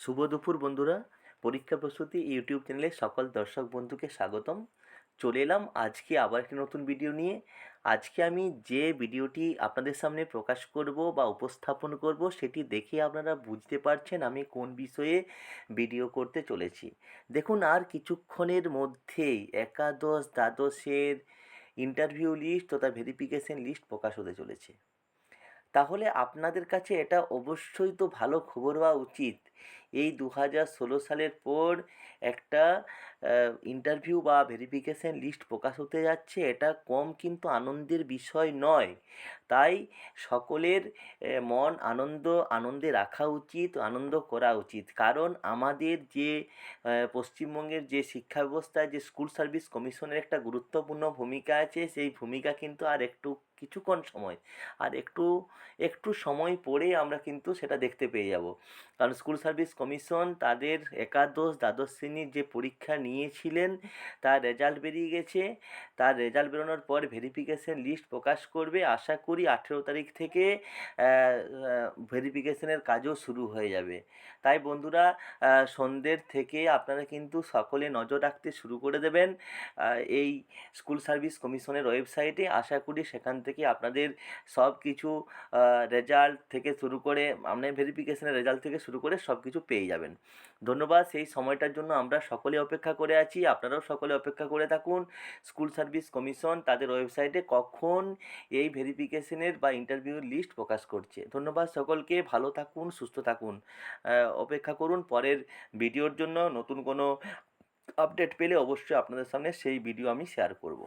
শুভ দুপুর বন্ধুরা। পরীক্ষা প্রস্তুতি ইউটিউব চ্যানেলে সকল দর্শক বন্ধুকে স্বাগতম। চলে এলাম আজকে আবার একটি নতুন ভিডিও নিয়ে। আজকে আমি যে ভিডিওটি আপনাদের সামনে প্রকাশ করব বা উপস্থাপন করব, সেটি দেখে আপনারা বুঝতে পারছেন আমি কোন বিষয়ে ভিডিও করতে চলেছি। দেখুন, আর কিছুক্ষণের মধ্যেই একাদশ, দ্বাদশের ইন্টারভিউ লিস্ট তথা ভেরিফিকেশন লিস্ট প্রকাশ হতে চলেছে। তাহলে আপনাদের কাছে এটা অবশ্যই তো ভালো খবর হওয়া উচিত এই দু হাজার ষোলো সালের পর একটা ইন্টারভিউ বা ভেরিফিকেশন লিস্ট প্রকাশ হতে যাচ্ছে। এটা কম কিন্তু আনন্দের বিষয় নয়। তাই সকলের মন আনন্দ, আনন্দে রাখা উচিত, আনন্দ করা উচিত। কারণ আমাদের যে পশ্চিমবঙ্গের যে শিক্ষা ব্যবস্থায় যে স্কুল সার্ভিস কমিশনের একটা গুরুত্বপূর্ণ ভূমিকা আছে, সেই ভূমিকা কিন্তু আর একটু, কিছুক্ষণ সময়, আর একটু একটু সময় পরে আমরা কিন্তু সেটা দেখতে পেয়ে যাব। কারণ স্কুল সার্ভিস কমিশন তাদের একাদশ দ্বাদশ শ্রেণির যে পরীক্ষা নিয়েছিলেন, তার রেজাল্ট বেরিয়ে গেছে। তার রেজাল্ট বেরোনোর পর ভেরিফিকেশন লিস্ট প্রকাশ করবে। আশা করি আঠেরো তারিখ থেকে ভেরিফিকেশনের কাজও শুরু হয়ে যাবে। তাই বন্ধুরা সন্ধ্যের থেকে আপনারা কিন্তু সকলে নজর রাখতে শুরু করে দেবেন এই স্কুল সার্ভিস কমিশনের ওয়েবসাইটে আশা করি সেখান থেকে আপনাদের সব কিছু রেজাল্ট থেকে শুরু করে আপনার ভেরিফিকেশনের রেজাল্ট থেকে শুরু করে সব কিছু পেয়ে যাবেন। ধন্যবাদ, সেই সময়টার জন্য আমরা সকলে অপেক্ষা করে আছি। আপনারাও সকলে অপেক্ষা করে থাকুন। স্কুল সার্ভিস কমিশন তাদের ওয়েবসাইটে কখন এই ভেরিফিকেশনের বা ইন্টারভিউর লিস্ট প্রকাশ করছে। ধন্যবাদ সকলকে, ভালো থাকুন, সুস্থ থাকুন। অপেক্ষা করুন পরের ভিডিওর জন্য। নতুন কোনো আপডেট পেলে অবশ্যই আপনাদের সামনে সেই ভিডিও আমি শেয়ার করব।